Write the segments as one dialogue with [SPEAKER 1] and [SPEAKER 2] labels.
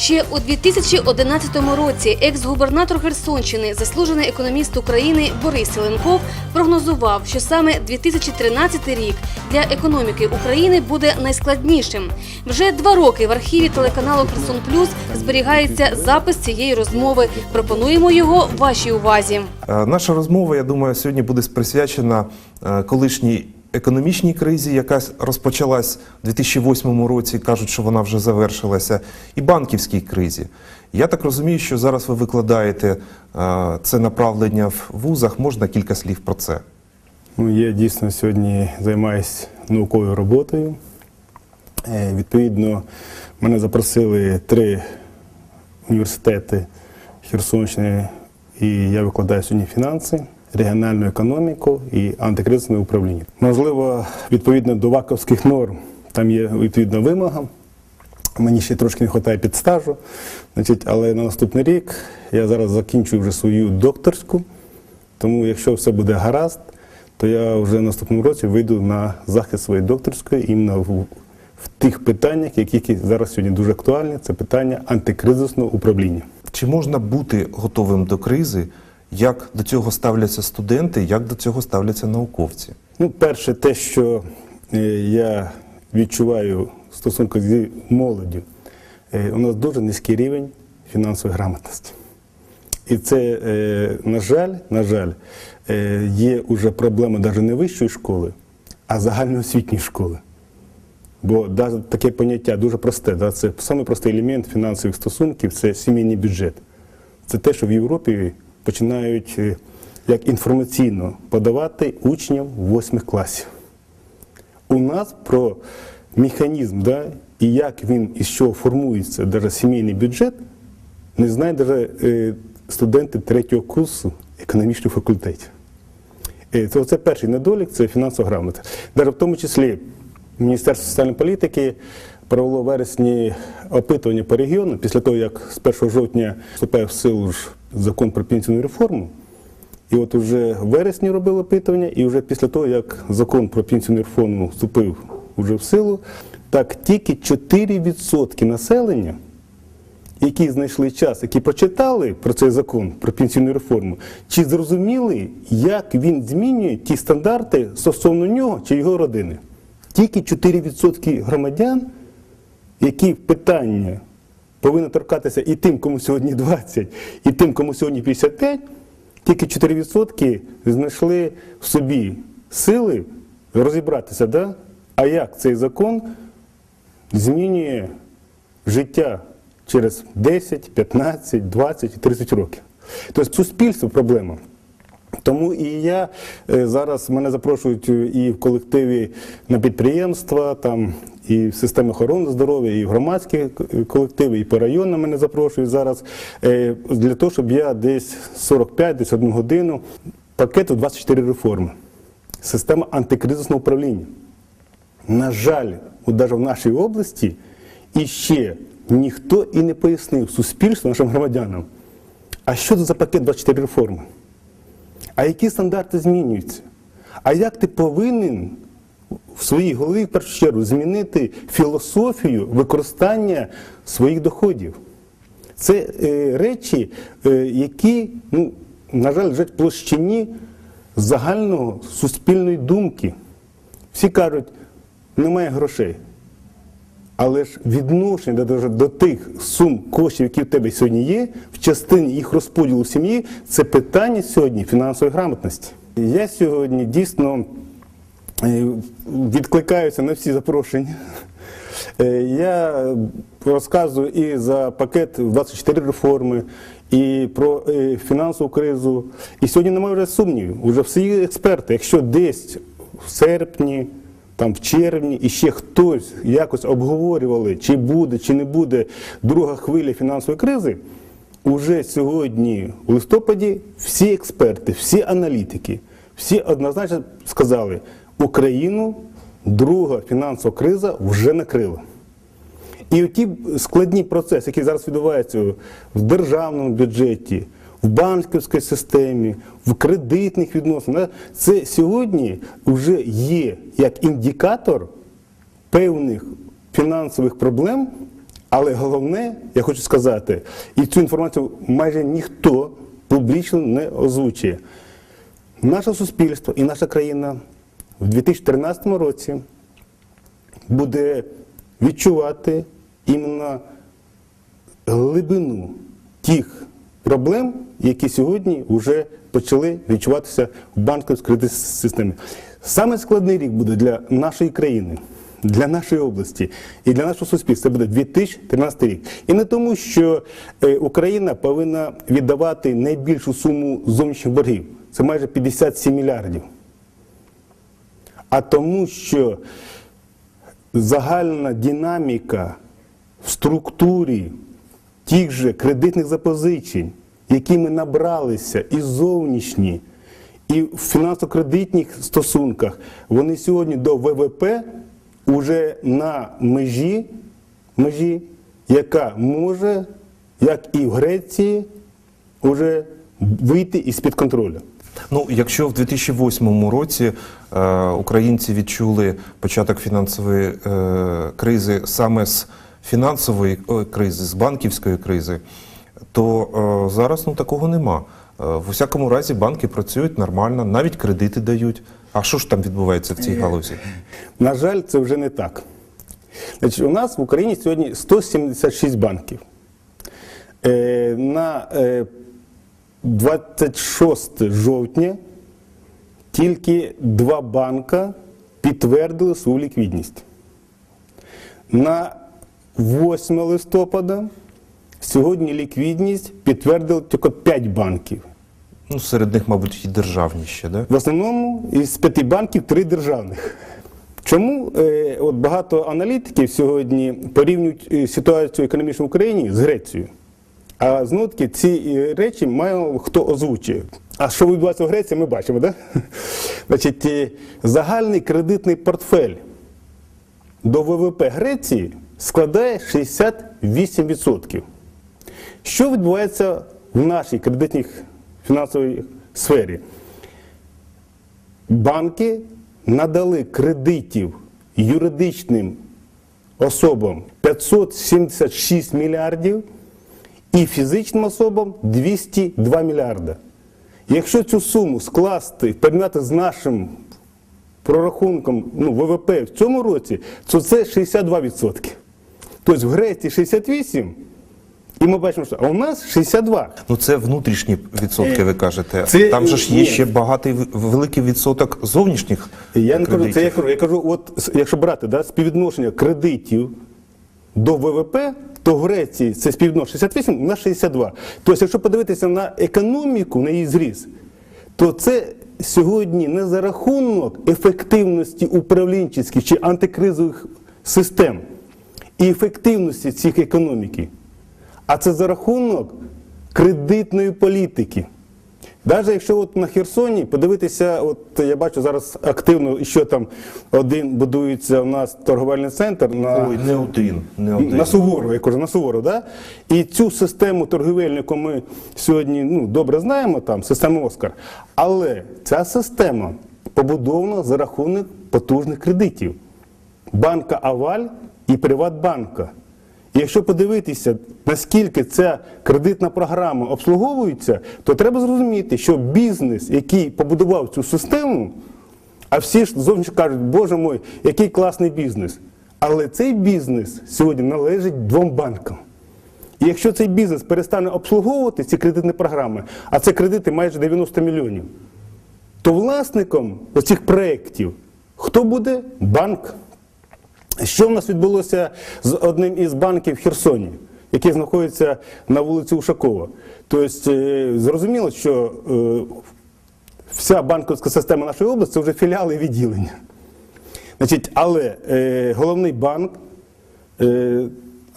[SPEAKER 1] Ще у 2011 році екс-губернатор Херсонщини, заслужений економіст України Борис Селенков прогнозував, що саме 2013 рік для економіки України буде найскладнішим. Вже два роки в архіві телеканалу Херсон Плюс зберігається запис цієї розмови. Пропонуємо його вашій увазі.
[SPEAKER 2] Е, Наша розмова, я думаю, сьогодні буде присвячена е, колишній економічній кризі, яка розпочалась у 2008 році. Кажуть, що вона вже завершилася, і банківській кризі. Я так розумію, що зараз ви викладаєте е, це направлення в вузах. Можна кілька слів про це?
[SPEAKER 3] Ну, я дійсно сьогодні займаюся науковою роботою. Е, Відповідно, мене запросили три університети Херсонщини, і я викладаю сьогодні фінанси, регіональну економіку і антикризисне управління. Можливо, відповідно до ваковських норм, там є відповідна вимога. Мені ще трошки не вистачає підстажу, значить, але на наступний рік я зараз закінчую вже свою докторську. Тому, якщо все буде гаразд, то я вже наступному році вийду на захист своєї докторської іменно в, в тих питаннях, які зараз сьогодні дуже актуальні. Це питання антикризисного управління.
[SPEAKER 2] Чи можна бути готовим до кризи? Як до цього ставляться студенти, як до цього ставляться науковці?
[SPEAKER 3] Ну, перше, те, що е, я відчуваю стосунку з молоддю, е, у нас дуже низький рівень фінансової грамотності. І це, е, на жаль, на жаль, є уже проблема навіть не вищої школи, а загальноосвітньої школи. Бо таке поняття дуже просте. Да? Це самий простий елемент фінансових стосунків це сімейний бюджет. Це те, що в Європі починають е, як інформаційно подавати учням восьмих класів. У нас про механізм, да, і як він із чого формується навіть сімейний бюджет, не знають навіть е, студенти третього курсу економічного факультету. Е, Це, це перший недолік, це фінансова грамота. Навіть в тому числі Міністерство соціальної політики провело вересні опитування по регіону після того, як з 1 жовтня вступає в силу ж закон про пенсійну реформу. І от уже в вересні робили опитування, і вже після того, як закон про пенсійну реформу вступив уже в силу, так тільки 4% населення, які знайшли час, які прочитали про цей закон про пенсійну реформу, чи зрозуміли, як він змінює ті стандарти стосовно нього чи його родини. Тільки 4% громадян, які питання повинні торкатися і тим, кому сьогодні 20, і тим, кому сьогодні 55, тільки 4% знайшли в собі сили розібратися, да? а як цей закон змінює життя через 10, 15, 20 і 30 років. Тобто суспільство проблема. Тому і я е, зараз мене запрошують е, і в колективі на підприємства, там і в системі охорони здоров'я, і в громадські колективи, і по районам мене запрошують зараз е, для того, щоб я десь 45, десь одну годину пакету 24 реформи. Система антикризисного управління. На жаль, навіть в нашій області іще ніхто і не пояснив суспільству, нашим громадянам, а що це за пакет 24 реформи? А які стандарти змінюються? А як ти повинен в своїй голові в першу чергу змінити філософію використання своїх доходів? Це е, речі, е, які, ну, на жаль, лежать в площині загального суспільної думки. Всі кажуть, немає грошей. Але ж відношення до, до тих сум коштів, які в тебе сьогодні є, в частині їх розподілу сім'ї, це питання сьогодні фінансової грамотності. Я сьогодні дійсно е, відкликаюся на всі запрошення. Е, Я розказую і за пакет 24 реформи, і про е, фінансову кризу. І сьогодні немає вже сумнівів. Уже всі експерти, якщо десь в серпні, там в червні і ще хтось якось обговорювали, чи буде, чи не буде друга хвиля фінансової кризи, уже сьогодні, у листопаді, всі експерти, всі аналітики, всі однозначно сказали, Україну друга фінансова криза вже накрила. І ті складні процеси, які зараз відбуваються в державному бюджеті, в банківській системі, в кредитних відносинах, це сьогодні вже є як індикатор певних фінансових проблем Але головне, я хочу сказати, і цю інформацію майже ніхто публічно не озвучує. Наше суспільство і наша країна в 2013 році буде відчувати іменно глибину тих проблем, які сьогодні вже почали відчуватися в банківській кредитній системі. Саме складний рік буде для нашої країни, для нашої області і для нашого суспільства. Це буде 2013 рік. І не тому, що е, Україна повинна віддавати найбільшу суму зовнішніх боргів. Це майже 57 мільярдів. А тому, що загальна динаміка в структурі тих же кредитних запозичень, які ми набралися і зовнішні, і в фінансово-кредитних стосунках, вони сьогодні до ВВП вже на межі, межі, яка може, як і в Греції, уже вийти із-під контролю.
[SPEAKER 2] Ну, якщо в 2008 році е, українці відчули початок фінансової е, кризи саме з фінансової е, кризи, з банківської кризи, то е, зараз ну, такого нема. Е, в усякому разі банки працюють нормально, навіть кредити дають. А що ж там відбувається в цій галузі?
[SPEAKER 3] На жаль, це вже не так. Значить, у нас в Україні сьогодні 176 банків. Е, на е, 26 жовтня тільки два банка підтвердили свою ліквідність. На 8 листопада сьогодні ліквідність підтвердили тільки 5 банків.
[SPEAKER 2] Ну, серед них, мабуть, і державні ще, да?
[SPEAKER 3] В основному із п'яти банків три державних. Чому е, от багато аналітиків сьогодні порівнюють е, ситуацію економічну в Україні з Грецією? А знову ці е, речі має хто озвучує. А що відбувається в Греції, ми бачимо, да? Значить, загальний кредитний портфель до ВВП Греції складає 68%. Що відбувається в нашій кредитній фінансовій сфері? Банки надали кредитів юридичним особам 576 мільярдів і фізичним особам 202 мільярда. Якщо цю суму скласти, порівняти з нашим прорахунком ну, ВВП в цьому році, то це 62%. Тобто в Греції 68, і ми бачимо, що а у нас 62.
[SPEAKER 2] Ну, це внутрішні відсотки, ви кажете.
[SPEAKER 3] Це-
[SPEAKER 2] Там же ж є
[SPEAKER 3] ні.
[SPEAKER 2] ще багатий великий відсоток зовнішніх
[SPEAKER 3] Я не кажу, це я кажу, я кажу, от якщо брати да, співвідношення кредитів до ВВП, то в Греції це співвідношення 68 на 62. Тобто, якщо подивитися на економіку, на її зріст, то це сьогодні не за рахунок ефективності управлінчих чи антикризових систем і ефективності цих економіки, а це за рахунок кредитної політики. Навіть якщо от на Херсоні подивитися, от я бачу зараз активно, що там один будується у нас торговельний центр на,
[SPEAKER 2] Ой, не один, не один.
[SPEAKER 3] на Суворова, я кажу, на Суворова, да? І цю систему торговельну, яку ми сьогодні ну, добре знаємо, там, систему Оскар. Але ця система побудована за рахунок потужних кредитів. Банка Аваль і Приватбанка. Якщо подивитися, наскільки ця кредитна програма обслуговується, то треба зрозуміти, що бізнес, який побудував цю систему, а всі ж зовсім кажуть, боже мой, який класний бізнес. Але цей бізнес сьогодні належить двом банкам. І якщо цей бізнес перестане обслуговувати ці кредитні програми, а це кредити майже 90 мільйонів, то власником оцих проєктів хто буде? Банк. Що в нас відбулося з одним із банків в Херсоні, який знаходиться на вулиці Ушакова? Тобто, е, зрозуміло, що е, вся банківська система нашої області це вже філіали і відділення. Значить, але е, головний банк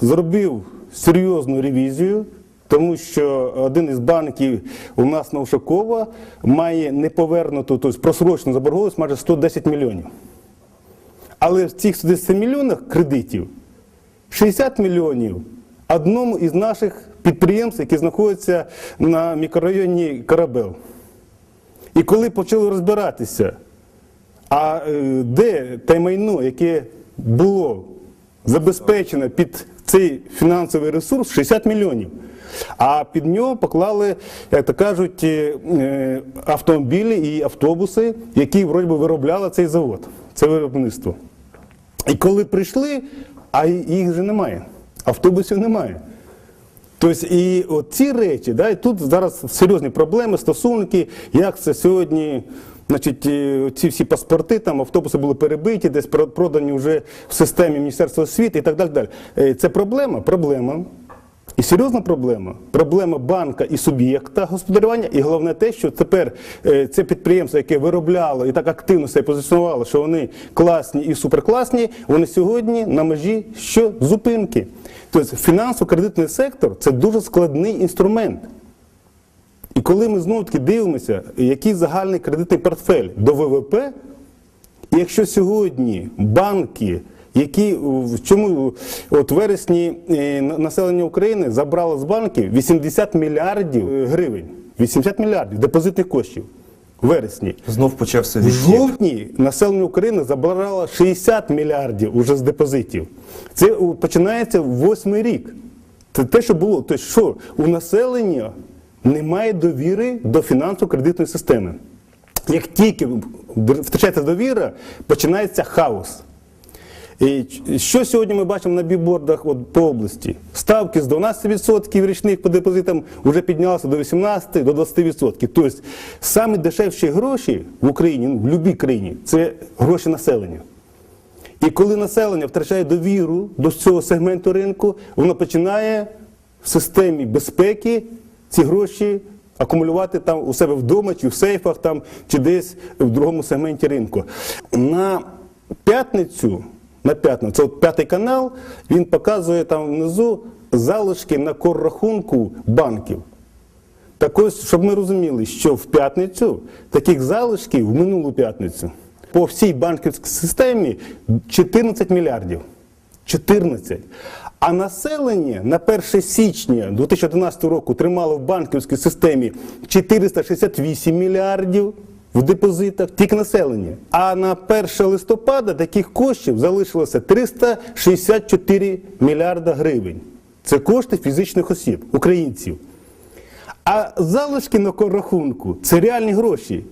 [SPEAKER 3] зробив серйозну ревізію, тому що один із банків у нас на Ушакова має неповернуту, тобто просрочену заборгованість майже 110 мільйонів. Але в цих 110 мільйонах кредитів 60 мільйонів одному із наших підприємств, які знаходяться на мікрорайоні Карабел. І коли почали розбиратися, а е, де те майно, яке було забезпечено під цей фінансовий ресурс 60 мільйонів. А під нього поклали, як то кажуть, е, е, автомобілі і автобуси, які вроді би виробляли цей завод, це виробництво. І коли прийшли, а їх вже немає, автобусів немає. Тобто і от ці речі, да, і тут зараз серйозні проблеми, стосунки, як це сьогодні, значить, е, ці всі паспорти, там автобуси були перебиті, десь про- продані вже в системі Міністерства освіти і так далі. далі. Е, Це проблема? Проблема. І серйозна проблема. Проблема банка і суб'єкта господарювання. І головне те, що тепер е, це підприємство, яке виробляло і так активно себе позиціонувало, що вони класні і суперкласні, вони сьогодні на межі що зупинки. Тобто фінансово-кредитний сектор це дуже складний інструмент. І коли ми знову таки дивимося, який загальний кредитний портфель до ВВП, і якщо сьогодні банки, які в чому от вересні е, населення України забрало з банків 80 мільярдів е, гривень, 80 мільярдів депозитних коштів в вересні.
[SPEAKER 2] Знов почався
[SPEAKER 3] В жовтні населення України забрало 60 мільярдів уже з депозитів. Це починається восьмий рік. Це те, що було. Тобто, що у населення немає довіри до фінансово-кредитної системи. Як тільки втрачається довіра, починається хаос. І що сьогодні ми бачимо на бібордах от, по області? Ставки з 12% річних по депозитам вже піднялися до 18% до 20%. Тобто самі дешевші гроші в Україні, в будь-якій країні, це гроші населення. І коли населення втрачає довіру до цього сегменту ринку, воно починає в системі безпеки ці гроші акумулювати там у себе вдома, чи в сейфах, там, чи десь в другому сегменті ринку. На п'ятницю, на п'ятницю, це от п'ятий канал, він показує там внизу залишки на коррахунку банків. Так ось, щоб ми розуміли, що в п'ятницю таких залишків в минулу п'ятницю по всій банківській системі 14 мільярдів. 14. А населення на 1 січня 2011 року тримало в банківській системі 468 мільярдів в депозитах, тільки населення. А на 1 листопада таких коштів залишилося 364 мільярда гривень. Це кошти фізичних осіб, українців. А залишки на рахунку це реальні гроші,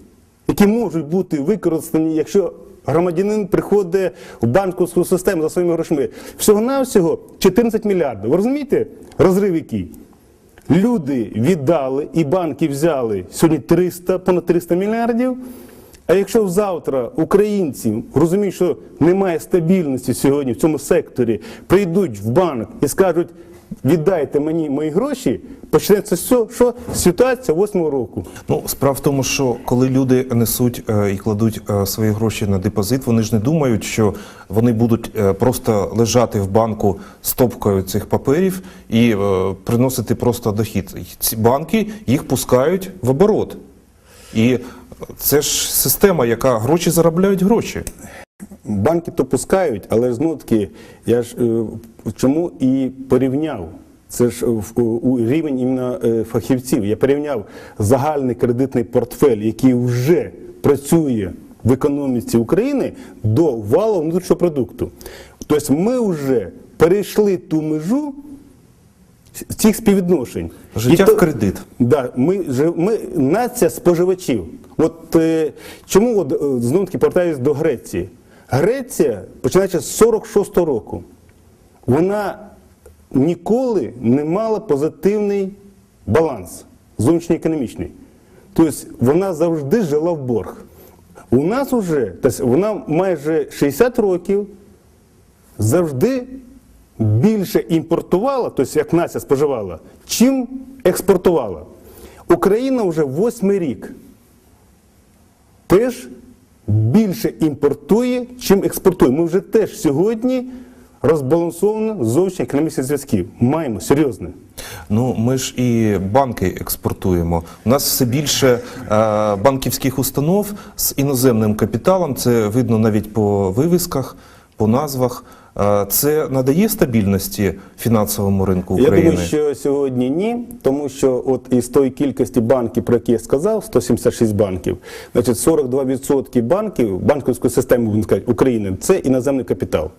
[SPEAKER 3] які можуть бути використані, якщо громадянин приходить в банківську систему за своїми грошми. Всього-навсього 14 мільярдів. Ви розумієте, розрив який? Люди віддали і банки взяли сьогодні 300, понад 300 мільярдів. А якщо завтра українці розуміють, що немає стабільності сьогодні в цьому секторі, прийдуть в банк і скажуть, віддайте мені мої гроші, почнеться все, що ситуація восьмого року.
[SPEAKER 2] Ну, справа в тому, що коли люди несуть е, і кладуть е, свої гроші на депозит, вони ж не думають, що вони будуть е, просто лежати в банку стопкою цих паперів і е, приносити просто дохід. Ці банки їх пускають в оборот. І це ж система, яка гроші заробляють гроші.
[SPEAKER 3] Банки то пускають, але знову таки, я ж е, чому і порівняв. Це ж у- у рівень іменно е, фахівців. Я порівняв загальний кредитний портфель, який вже працює в економіці України до валового внутрішнього продукту. Тобто ми вже перейшли ту межу цих співвідношень.
[SPEAKER 2] Життя
[SPEAKER 3] то-
[SPEAKER 2] в кредит.
[SPEAKER 3] Да, ми, ми нація споживачів. От е, чому от, е, знову таки повертаюсь до Греції? Греція, починаючи з 46-го року, вона ніколи не мала позитивний баланс зовнішньоекономічний. Тобто вона завжди жила в борг. У нас вже, тобто вона майже 60 років завжди більше імпортувала, тобто як нація споживала, чим експортувала. Україна вже восьмий рік теж більше імпортує, чим експортує. Ми вже теж сьогодні розбалансовано зовнішні економічних зв'язків Маємо серйозне.
[SPEAKER 2] Ну, ми ж і банки експортуємо. У нас все більше е, банківських установ з іноземним капіталом. Це видно навіть по вивісках, по назвах. Е, це надає стабільності фінансовому ринку України.
[SPEAKER 3] Я думаю, що сьогодні ні, тому що от із тої кількості банків, про які я сказав, 176 банків, значить 42% банків банківської системи будемо сказати, України це іноземний капітал.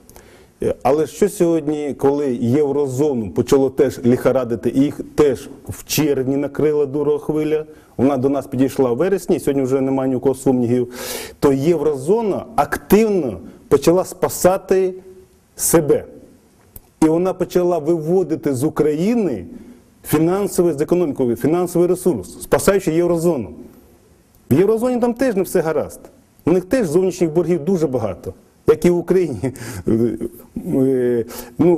[SPEAKER 3] Е, Але що сьогодні, коли єврозону почало теж ліхарадити, і їх теж в червні накрила дурова хвиля, вона до нас підійшла в вересні, сьогодні вже немає ні у кого сумнівів, то єврозона активно почала спасати себе. І вона почала виводити з України фінансовий з економікою, фінансовий ресурс, спасаючи єврозону. В єврозоні там теж не все гаразд. У них теж зовнішніх боргів дуже багато, як і в Україні. Ну,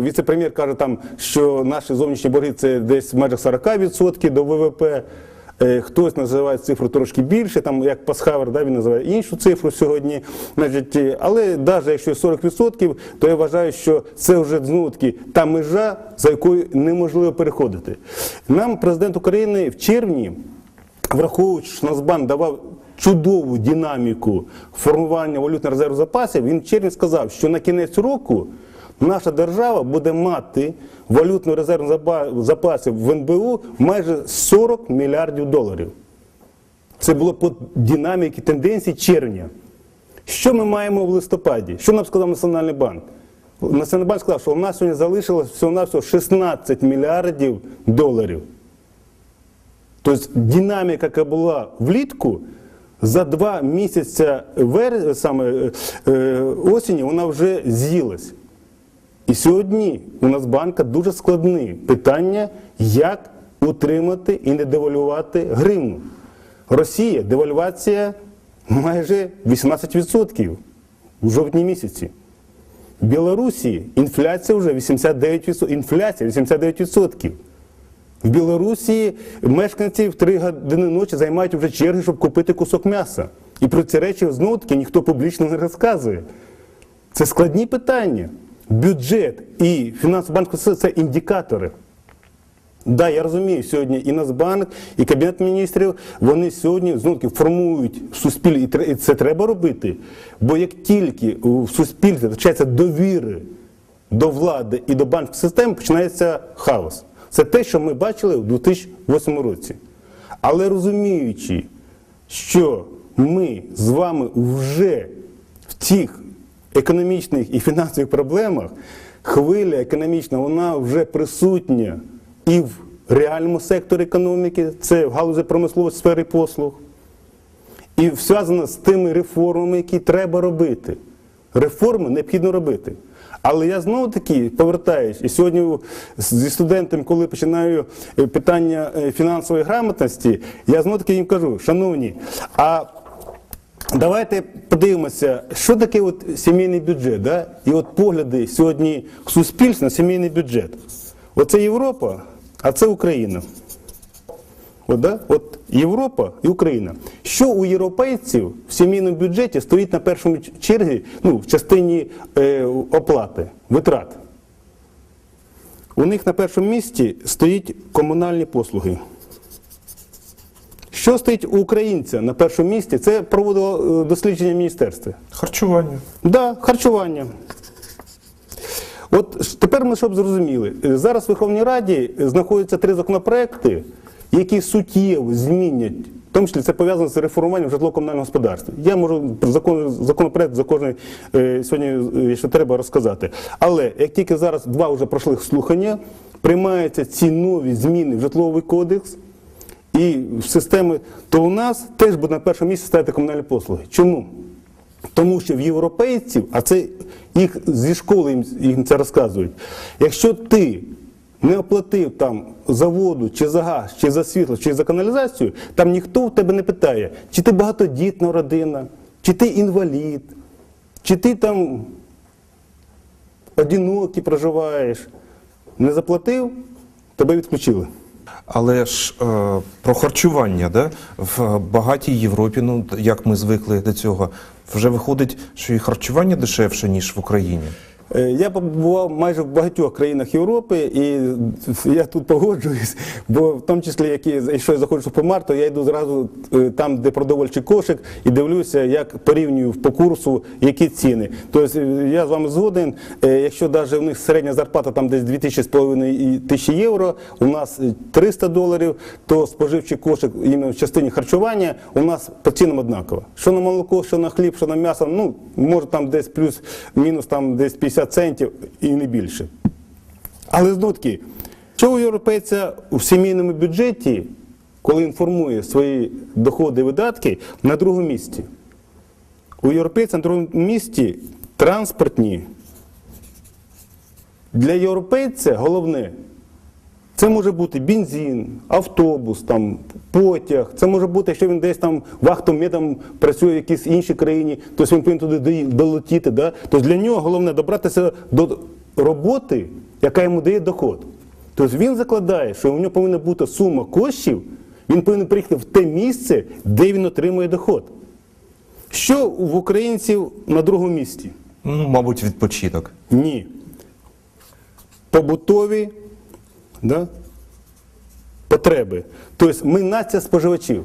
[SPEAKER 3] віце-прем'єр каже, там, що наші зовнішні борги це десь в межах 40% до ВВП. Е, Хтось називає цифру трошки більше, там як Пасхавер, да, він називає іншу цифру сьогодні. Значить, е, але навіть якщо 40%, то я вважаю, що це вже знову таки та межа, за якою неможливо переходити. Нам президент України в червні враховуючи, що Нацбанк давав чудову динаміку формування валютного резерву запасів, він в червні сказав, що на кінець року наша держава буде мати валютну резерву запа- запасів в НБУ майже 40 мільярдів доларів. Це було по динаміці тенденції червня. Що ми маємо в листопаді? Що нам сказав Національний банк? Національний банк сказав, що у нас сьогодні залишилось всього-навсього 16 мільярдів доларів. Тобто динаміка, яка була влітку, за два місяці вер... саме, е, е, осені вона вже з'їлась. І сьогодні у нас банка дуже складне питання, як утримати і не девалювати гривну. Росія девальвація майже 18% у жовтні місяці. В Білорусі інфляція вже 89%. Інфляція 89%. В Білорусі мешканці в 3 години ночі займають вже черги, щоб купити кусок м'яса. І про ці речі знову таки ніхто публічно не розказує. Це складні питання. Бюджет і фінансовий банк це індикатори. Да, я розумію, сьогодні і Нацбанк, і Кабінет міністрів, вони сьогодні знову формують суспільство, і це треба робити. Бо як тільки у суспільстві втрачається довіри до влади і до банківської системи, починається хаос. Це те, що ми бачили у 2008 році. Але розуміючи, що ми з вами вже в цих економічних і фінансових проблемах, хвиля економічна, вона вже присутня і в реальному секторі економіки, це в галузі промисловості сфери послуг, і зв'язано з тими реформами, які треба робити. Реформи необхідно робити. Але я знову таки повертаюсь, і сьогодні зі студентами, коли починаю е, питання е, фінансової грамотності, я знову таки їм кажу, шановні, а давайте подивимося, що таке от сімейний бюджет, да? і от погляди сьогодні суспільства на сімейний бюджет. Оце Європа, а це Україна. От, да? От Європа і Україна. Що у європейців в сімейному бюджеті стоїть на першому черзі ну, в частині е, оплати, витрат? У них на першому місці стоїть комунальні послуги. Що стоїть у українця на першому місці? Це проводило е, дослідження міністерства.
[SPEAKER 2] Харчування.
[SPEAKER 3] Да, харчування. От тепер ми щоб зрозуміли, е, зараз в Верховній Раді знаходяться три законопроекти, які суттєво змінять, в тому числі це пов'язано з реформуванням житлово-комунального господарства. Я можу про закон, законопроект за кожний е, сьогодні, е, треба, розказати. Але як тільки зараз два вже пройшли слухання, приймаються ці нові зміни в житловий кодекс і системи, то у нас теж буде на першому місці ставити комунальні послуги. Чому? Тому що в європейців, а це їх зі школи їм, їм це розказують, якщо ти не оплатив там за воду, чи за газ, чи за світло, чи за каналізацію, там ніхто в тебе не питає, чи ти багатодітна родина, чи ти інвалід, чи ти там одинокий проживаєш. Не заплатив, тебе відключили.
[SPEAKER 2] Але ж е, про харчування, да? в багатій Європі, ну як ми звикли до цього, вже виходить, що і харчування дешевше, ніж в Україні.
[SPEAKER 3] Е, Я побував майже в багатьох країнах Європи, і я тут погоджуюсь, бо в тому числі, які, якщо я заходжу в супермаркет, то я йду зразу е, там, де продовольчий кошик, і дивлюся, як порівнюю по курсу, які ціни. Тобто е, я з вами згоден, якщо навіть у них середня зарплата там десь 2500 тисячі євро, у нас е, 300 доларів, то споживчий кошик іменно в частині харчування у нас по цінам однаково. Що на молоко, що на хліб, що на м'ясо, ну може там десь плюс-мінус там десь 50 300 центів і не більше. Але знову таки, у європейця в сімейному бюджеті, коли він формує свої доходи і видатки, на другому місці? У європейця на другому місці транспортні. Для європейця головне це може бути бензин, автобус, там, потяг. Це може бути, якщо він десь там вахтомедом працює в якійсь іншій країні, то він повинен туди долетіти. Да? Тобто для нього головне добратися до роботи, яка йому дає доход. Тобто він закладає, що у нього повинна бути сума коштів, він повинен приїхати в те місце, де він отримує доход. Що в українців на другому місці?
[SPEAKER 2] Ну, мабуть, відпочинок.
[SPEAKER 3] Ні. Побутові да, потреби. Тобто ми нація споживачів.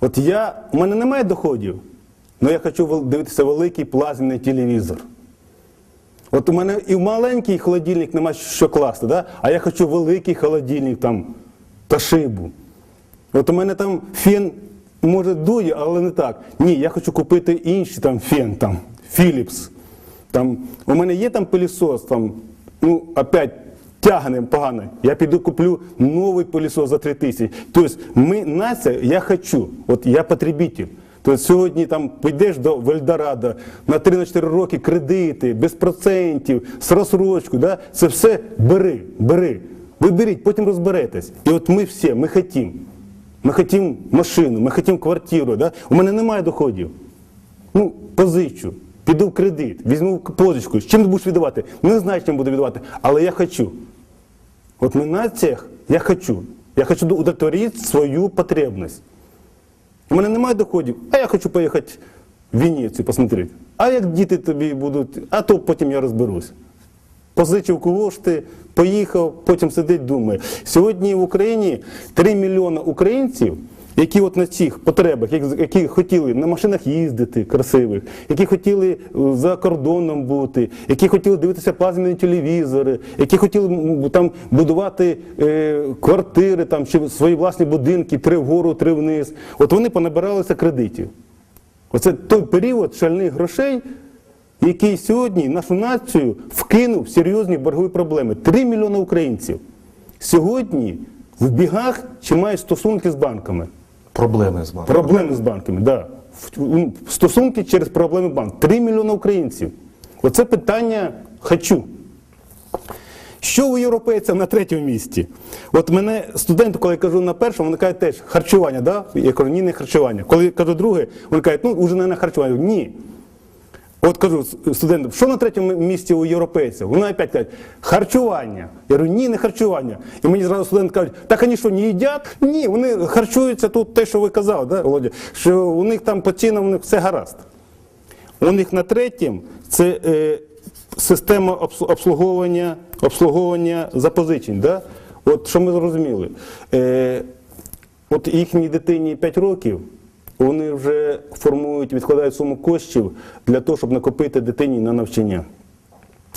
[SPEAKER 3] От я, у мене немає доходів, але я хочу дивитися великий плазменний телевізор. От у мене і маленький холодильник нема що класти, да? а я хочу великий холодильник там, та шибу. От у мене там фен може дує, але не так. Ні, я хочу купити інший там фен, там, Philips. Там, у мене є там пилісос, там, ну, опять тягне погано. Я піду куплю новий пилісос за 3 тисячі. Тобто ми нація, я хочу, от я потребитель. Тобто сьогодні там підеш до Вельдорадо на 3-4 роки кредити, без процентів, з розсрочкою, да? це все бери, бери. Ви беріть, потім розберетесь. І от ми всі, ми хотімо. Ми хотімо машину, ми хотімо квартиру. Да? У мене немає доходів. Ну, позичу, піду в кредит, візьму позичку. З чим ти будеш віддавати? Не знаю, чим буду віддавати, але я хочу. От на націях я хочу. Я хочу удовлетворити свою потребність. У мене немає доходів, а я хочу поїхати в Венецію посмотрети. А як діти тобі будуть, а то потім я розберусь. Позичив кошти, поїхав, потім сидить, думає. Сьогодні в Україні 3 мільйони українців, які от на цих потребах, які- хотіли на машинах їздити красивих, які хотіли е, за кордоном бути, які хотіли дивитися плазменні телевізори, які хотіли там будувати е, квартири там, чи свої власні будинки, три вгору, три вниз. От вони понабиралися кредитів. Оце той період шальних грошей, який сьогодні нашу націю вкинув серйозні боргові проблеми. Три мільйони українців сьогодні в бігах чи мають стосунки з банками.
[SPEAKER 2] Проблеми з банком.
[SPEAKER 3] Проблеми з банками, да. Ну, Стосунки через проблеми банк. Три мільйони українців. Оце питання хочу. Що у європейців на третьому місці? От мене студенти, коли я кажу на першому, вони кажуть теж харчування, да? Я харчування. Коли я кажу друге, вони кажуть, ну вже не на харчування. Ні. От кажу студентам, що на третьому місці у європейців? Вони опять кажуть, харчування. Я говорю, ні, не харчування. І мені зразу студенти кажуть, так вони що, не їдять? Ні, вони харчуються тут те, що ви казали, да, Володя? що у них там по цінам все гаразд. У них на третім це е, система обслуговування, обслуговування запозичень. Да? От що ми зрозуміли. Е, от їхній дитині 5 років, вони вже формують, відкладають суму коштів для того, щоб накопити дитині на навчання.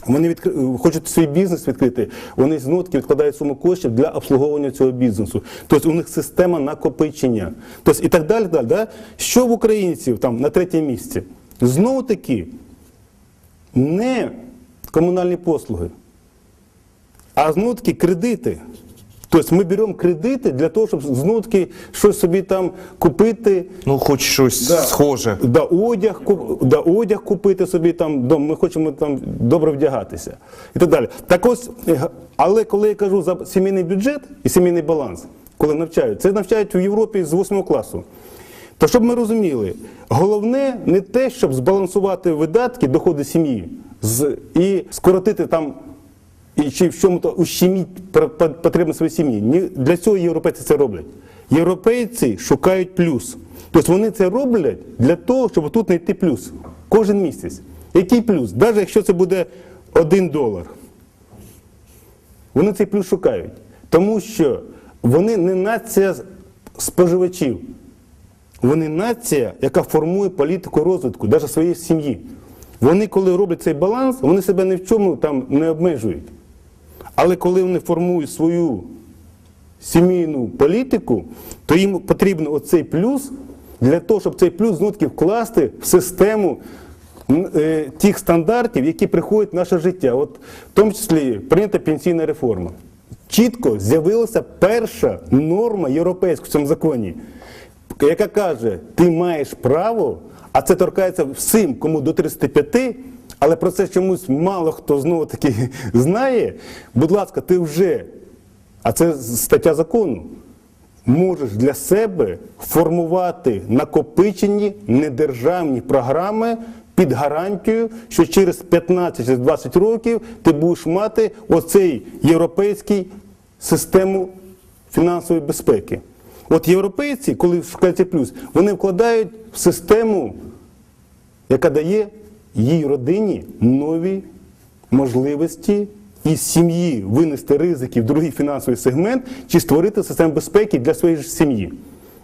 [SPEAKER 3] Вони відкри... хочуть свій бізнес відкрити, вони з нотки відкладають суму коштів для обслуговування цього бізнесу. Тобто у них система накопичення. Тобто і так далі. далі да? Що в українців там на третьому місці? Знову таки, не комунальні послуги, а знову таки кредити. Тобто ми беремо кредити для того, щоб знову таки щось собі там купити,
[SPEAKER 2] Ну, хоч щось схоже.
[SPEAKER 3] Да, одяг, куп- да, одяг купити собі там, дом, ми хочемо там добре вдягатися і так далі. Так ось, е, але коли я кажу за сімейний бюджет і сімейний баланс, коли навчають, це навчають у Європі з 8 класу. То щоб ми розуміли, головне не те, щоб збалансувати видатки, доходи сім'ї з, і скоротити там чи в чому-то ущеміть потрібно своїй сім'ї. Ні, для цього європейці це роблять. Європейці шукають плюс. Тобто вони це роблять для того, щоб тут знайти плюс кожен місяць. Який плюс? Навіть якщо це буде один долар. Вони цей плюс шукають. Тому що вони не нація споживачів. Вони нація, яка формує політику розвитку, навіть своєї сім'ї. Вони, коли роблять цей баланс, вони себе ні в чому там не обмежують. Але коли вони формують свою сімейну політику, то їм потрібен оцей плюс для того, щоб цей плюс знов таки вкласти в систему е, тих стандартів, які приходять в наше життя. От, в тому числі прийнята пенсійна реформа. Чітко з'явилася перша норма європейська в цьому законі, яка каже, ти маєш право, а це торкається всім, кому до 35, але про це чомусь мало хто знову таки знає. Будь ласка, ти вже, а це стаття закону, можеш для себе формувати накопичені недержавні програми під гарантією, що через 15-20 років ти будеш мати оцей європейський систему фінансової безпеки. От європейці, коли шукається плюс, вони вкладають в систему, яка дає їй родині нові можливості із сім'ї винести ризики в другий фінансовий сегмент чи створити систему безпеки для своєї ж сім'ї.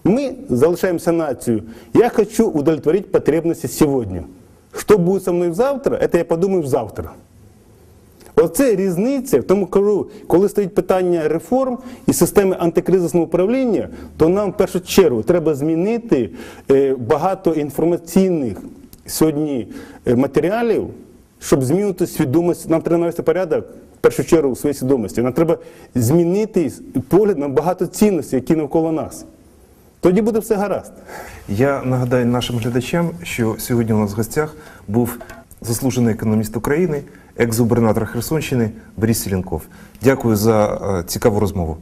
[SPEAKER 3] Мы залишаемся нацию. Я хочу удовлетворить потребности сегодня. Что будет со мною завтра, это я подумаю завтра. Оце різниця. в Тому кажу, коли стоїть питання реформ і системи антикризисного управління, то нам в першу чергу треба змінити е, багато інформаційних сьогодні е, матеріалів, щоб змінити свідомість. Нам треба навести порядок в першу чергу у своїй свідомості. Нам треба змінити погляд на багато цінностей, які навколо нас. Тоді буде все гаразд.
[SPEAKER 2] Я нагадаю нашим глядачам, що сьогодні у нас в гостях був заслужений економіст України, екс-губернатор Херсонщини Борис Селенков. Дякую за е, цікаву розмову.